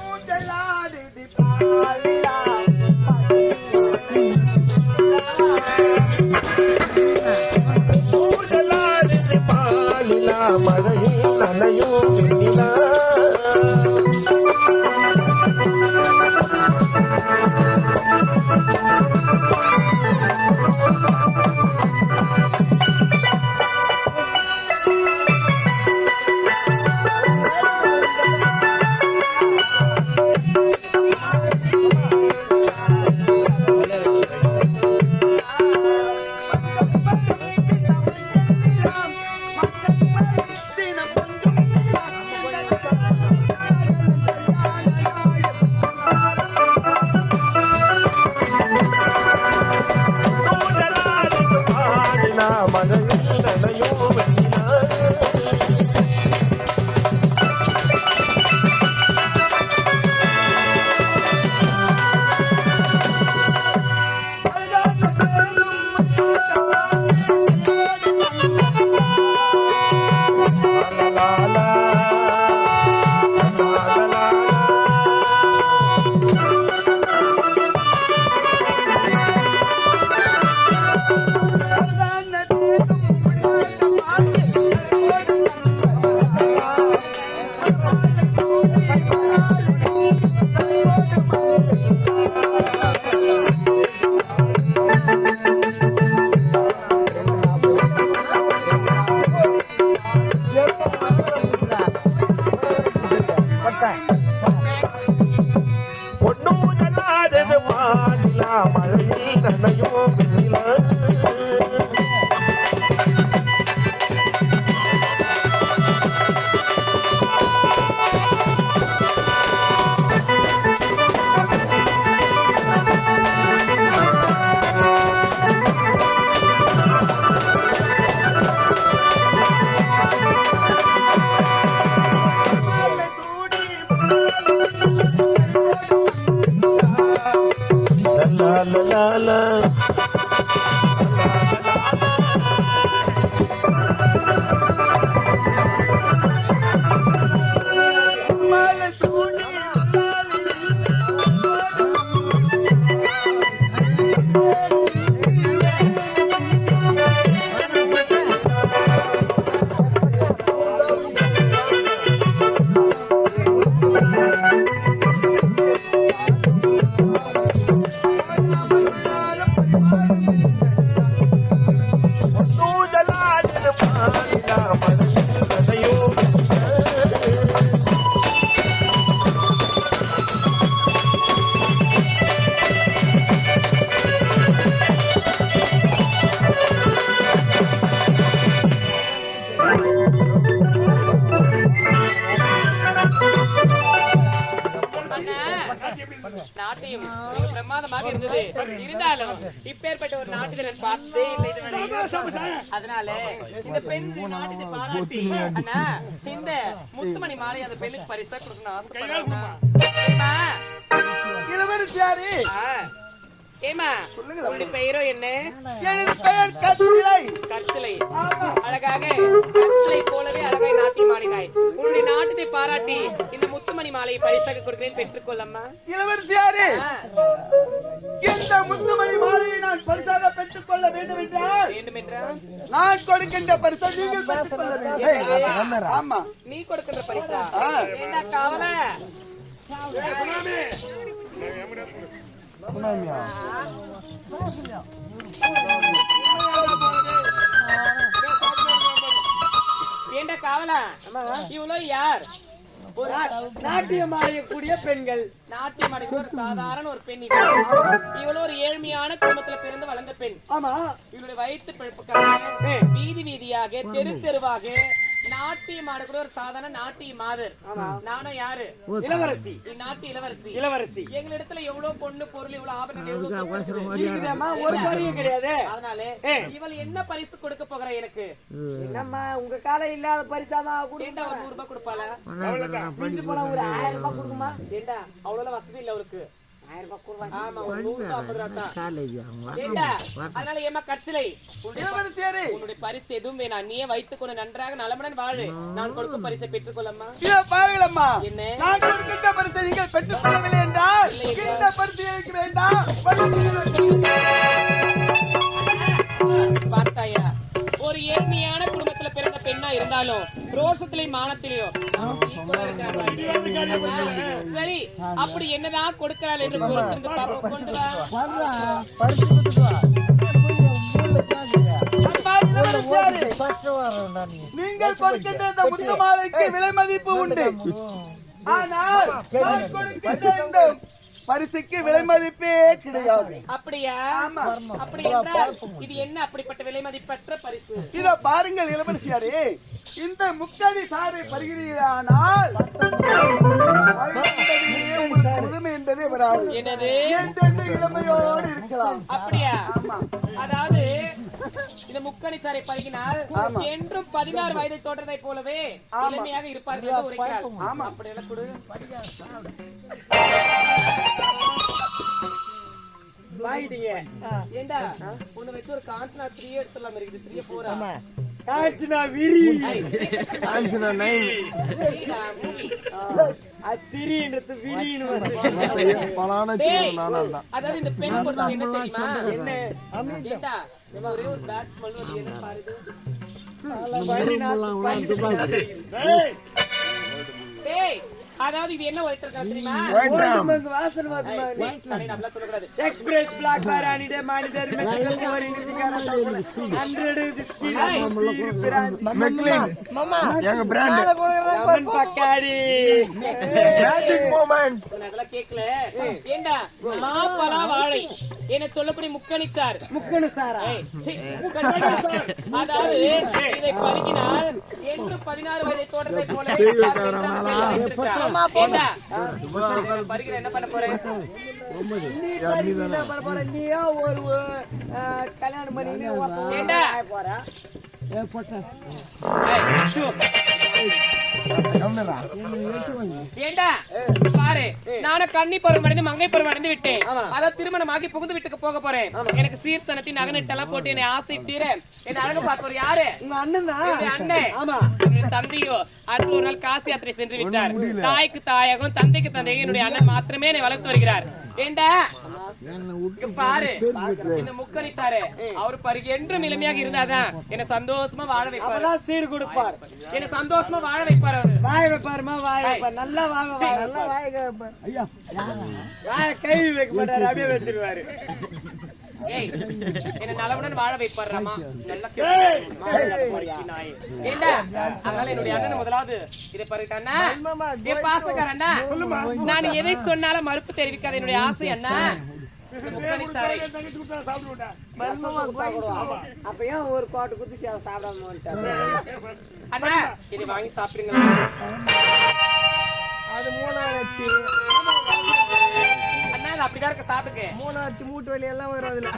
ஊஞ்சலாடுது பாலிலா மழையில் நனையும் பொன்னூஞ்சலாடுது மழையில் நனையும். la la. இருந்தது இருந்தாலும் இப்பேற்பட்ட ஒரு இல்லை இதுவரை. அதனால இந்த பெண் நாட்டியத்தை பாராட்டி அண்ணா இந்த முத்துமணி மாலை அந்த பெண்ணுக்கு பரிசா கொடுக்கணும் ஆசைப்படுறேன். ஏம்மா? உன்னுடைய பெயரோ என்ன? எனது பெயர் கற்சிலை அழகாக கற்சிலை போலவே அழகாய் நாட்டியம் ஆடினாய் உன்னுடைய நாட்டத்தை பாராட்டி இந்த முத்துமணி மாலையை பரிசாக கொடுக்கிறேன் பெற்றுக்கொள்ளம்மா இளவரசியாரே. இந்த முத்துமணி மாலையை நான் பரிசாக பெற்றுக் கொள்ள வேண்டும் என்றால் நான் கொடுக்கின்ற பரிசை நீங்கள் பெற்றுக் கொள்ள வேண்டும் ஆமா. நீ கொடுக்கின்ற பரிசா. ஏண்டா கவலை? ஏண்டா காவலா? இவ்வளவு யார்? நாட்டியம் ஆடக்கூடிய பெண்கள். நாட்டியம் ஆடக்கூடிய ஒரு சாதாரண ஒரு பெண் இவள். இவளோ ஒரு ஏழ்மையான குடும்பத்துல பிறந்து வளர்ந்த பெண். ஆமா. இவளுடைய வயிற்று பிழப்புக்காக வீதி வீதியாக தெரு தெருவாக நாட்டியம் ஆடக்கூடிய ஒரு சாதாரண நாட்டிய மாதர் நானும் யாரு? இளவரசி. நாட்டு இளவரசி. இளவரசி. எங்களிடத்துல எவ்வளவு பொண்ணு பொருள் இவ்வளவு ஆபரணம் ஒரு குறையும் கிடையாது. அதனால இவள் என்ன பரிசு கொடுக்க போகிற எனக்கு? என்னம்மா உங்க காலம் இல்லாத பரிசாமா ஏண்டா ஒரு நூறு ரூபாய் கொடுப்பாளா? ஒரு ஆயிரம் ரூபாய் கொடுக்குமா? ஏண்டா அவ்வளவு வசதி இல்ல அவருக்கு உன்னுடைய பரிசு எதுவும் வேணாம். நீயே வைத்துக் கொண்டு நன்றாக நலமுடன் வாழு. நான் கொடுக்கும் பரிசை பெற்றுக்கொள்ளம்மா. பாருங்களம்மா என்ன? நான் கொடுக்கின்ற பரிசை நீங்கள் என்றால்? இந்த பரிசு எனக்கு வேண்டாம். பரிசு பார்த்தாயா? ஒரு ஏழ்மையான குடும்பத்துல பிறந்த பெண்ணா இருந்தாலும் ரோஷத்திலையும் இருக்காங்க. சரி அப்படி என்னதான் கொடுக்கிறாள் என்று பொறுத்திருந்து. நீங்கள் கொடுக்கின்ற இந்த முத்து மாலைக்கு விலை மதிப்பு உண்டு ஆனால் கொடுக்கின்ற பரிசுக்கு விலை மதிப்பே கிடையாது. அப்படியா. அப்படி என்றால் இது என்ன அப்படிப்பட்ட விலை மதிப்பற்ற பரிசு? இத பாருங்கள் இளவரசியாரே இந்த பருகிறீர்களானால் வயதுண்டதிலே உங்களுக்கு முதுமை என்பதே வராது. என்னது? இளமையோடு இருக்கலாம். அப்படியா? ஆமா. அதாவது இந்த முக்கணி சாரை பருகினால் ஆமா. என்றும் பதினாறு வயதை தோற்றதை போலவே. இளமையாக இருப்பார்கள் உரைக்கிறாள். ஆமா. அப்படி எல்லாம் கொடு வாங்கிட்டீங்க ஏண்டா? உன்னை வச்சு ஒரு காஞ்சனா த்ரீ எடுத்துடலாம் இருக்குது. த்ரீ போரா காய்ச்சினா விரி. காஞ்சனா நைன். த்ரீடா மூவி அது திரின்றது விரின்னு வருது. பலான டேய், சீரகம் நானும் தான். அதாவது இந்த பெண் என்ன தெரியுமா? என்ன? ஏண்டா? ஒரே ஒரு பேட் ஸ்மெல் வந்து என்ன பாருது அதாவது இது என்ன உழைத்திருக்காங்க தெரியுமா? ஓட்டுமங்க வாசனை வருதுமா நீ. சரி, நம்மளா சொல்லக்கூடாது. எக்ஸ்பிரஸ் பிளாக் பார் அனிடே மானிடர் மெக்சிகன் கோரி நிச்சிகாரா ஹண்ட்ரட் மாமா, லெமன் பக்காடி நான் அதெல்லாம் கேட்கல ஏண்டா? மாப்பழா வாழை. என்ன சொல்லக்கூடிய முக்கணிச்சார். முக்கணு சாரா ஏய், சீ, முக்கணிச்சார். அதாவது இதை பருகினால் என்று பதினாறு வயதை தோற்றத்தை போல ஏண்டா பருகிற என்ன பண்ண போறேன்? நீயோ ஒரு கல்யாணம் பண்ணி ஒருத்தன் ஏண்டா? பாரு நானும் பருவம் அடைந்து மங்கை பருவம் அடைந்து விட்டேன் அதான் திருமணமாகி புகுந்து வீட்டுக்கு போக போறேன். எனக்கு சீர்சனத்தின் நகனிட்டெல்லாம் போட்டு என்னை ஆசை தீர என்ன அழகு பார்ப்பவர் யாரு? உங்க அண்ணன் அண்ணன் ஆமா. ஒரு நாள் காசி யாத்திரை சென்று விட்டார். தாய்க்கு தாயகம் தந்தைக்கு தந்தையும் என்னுடைய அண்ணன் மாத்திரமே என்னை வளர்த்து வருகிறார். ஏண்டா? பாரு. இந்த முக்கணிச்சாரு அவர் பருகி என்றும் இளமையாக இருந்தாதான் என்ன சந்தோஷமா வாழ வைப்பாரு. சீர் கொடுப்பார். என்ன சந்தோஷமா வாழ வைப்பாரு அவரு. வாய வைப்பாருமா வாய வைப்பார். நல்லா கை வைக்க மாட்டாரு அப்படியே வச்சிருவாரு. என்ன நலவுடன் வாழ நல்லா கேளு. மாடு நாயே. ஏண்டா? அதனால என்னுடைய அண்ணன் முதலாவது இதை பாருங்க அண்ணா. என் பாசக்கார அண்ணா. நான் எதை சொன்னாலும் மறுப்பு தெரிவிக்காத என்னுடைய ஆசை அண்ணா. இந்த முக்கணி சாறை. அப்ப ஏன் ஒரு கோட்டை குத்தி சாப்பிடாம அண்ணா. இதை வாங்கி சாப்பிடுங்க அது மூணாச்சு. அண்ணா இது அப்படிதான் இருக்க சாப்பிடுங்க. மூணாச்சு மூட்டு வலி எல்லாம் வரும் அதுல.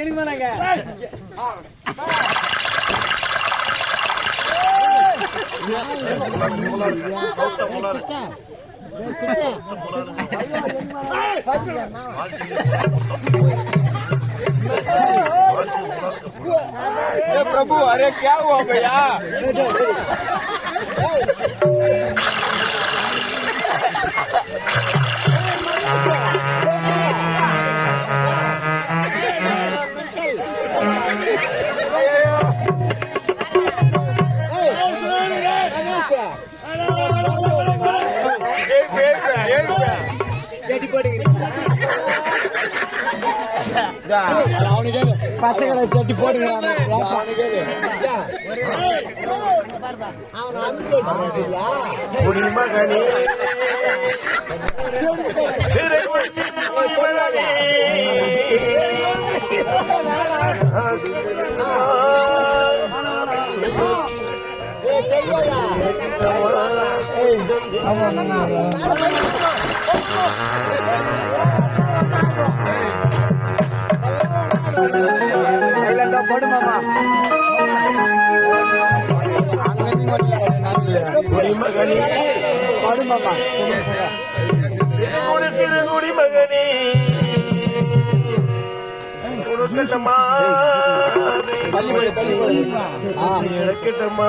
எனக்கு வேணாங்க प्रभु अरे क्या हुआ भैया பச்சை கலர் சட்டி போட்டுக்கிறான் குடிமகனே. போடு மாமா. குடிமகனே திருமுடுக்கிற குடிமகனே உனக்கட்டமா எனக்கட்டமா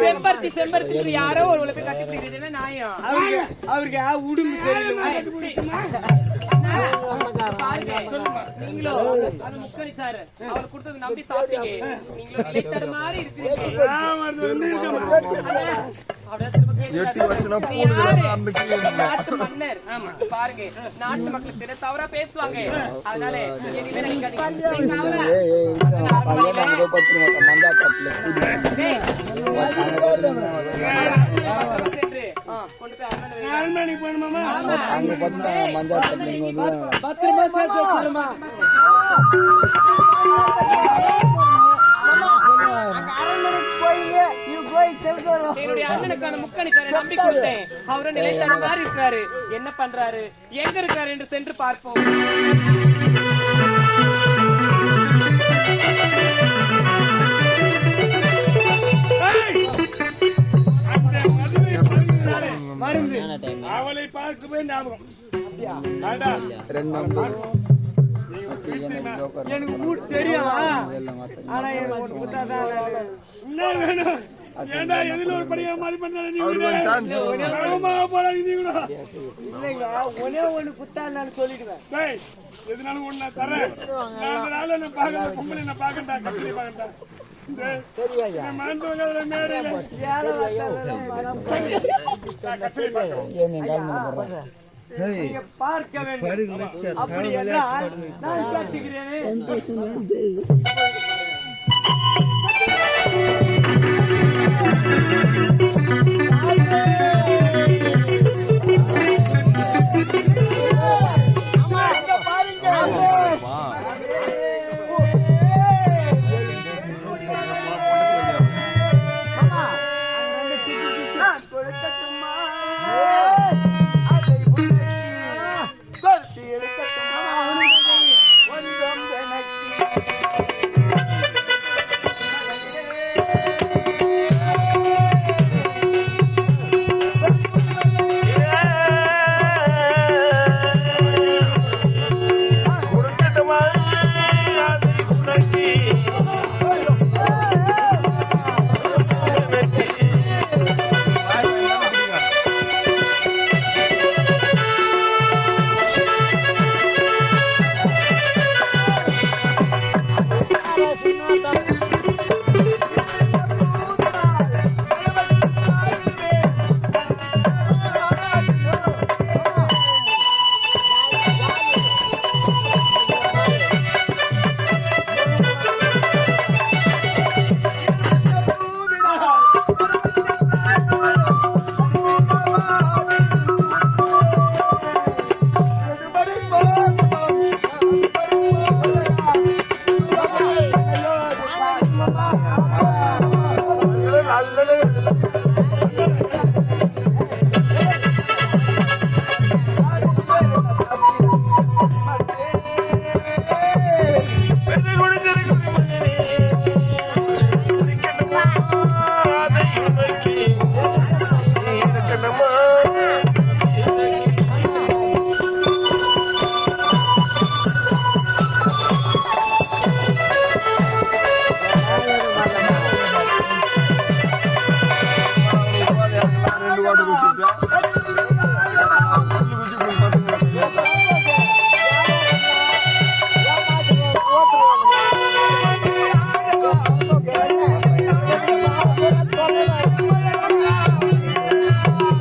செம்பருத்தி செம்பருத்தி யாரோ ஒரு உலக என்ன நியாயம் அவருக்கு அவருக்கு உடும்பு சரியில்லை பாருங்க நீங்களோ அந்த முக்கணி சாரு அவர் கொடுத்தது நம்பி சாப்பிட்டீங்க நீங்களும் நிலைத்தர மாதிரி இருக்கிறீங்க நாட்டு மன்னர் பாருங்க நாட்டு மக்களுக்கு தவறா பேசுவாங்க அதனால இனிமே நினைக்காதீங்க. நீங்க அவரை- டேய், சென்று, பத்திரமா சேர்த்து போய் செலுத்தணும் என்னுடைய அண்ணனுக்கான முக்கணிச்சாரை நம்பி கொடுத்தேன். அவரும் நிலைத்தன மாதிரி இருக்காரு? என்ன பண்றாரு? எங்க இருக்காரு என்று சென்று பார்ப்போம். மருந்து. அவளை பார்க்கவே ஞாபகம். எனக்கு மூடு தெரியும். ஆனா எனக்கு. என்ன வேணும். ஏண்டா எதுல ஒரு படியா மாதிரி பண்ணாலும் நீ வேகமாக போறாங்க நீ கூட. இல்லைங்க ஒன்னே ஒண்ணு குத்தா நான் சொல்லிடுவேன். டேய் எதுனாலும் ஒண்ணு நான் தரேன். நான் அந்த நாள நான் பார்க்கறேன் பொம்பளை நான் பார்க்கண்டா கத்திரி பார்க்கண்டா தெரியாதா? மாண்டவங்க மேடையில வேலை வார்த்தை மனம் கத்திரி பார்க்கறேன் நீங்க பார்க்க வேண்டும். அப்படி எல்லாம் நான் கத்துக்கிறேன்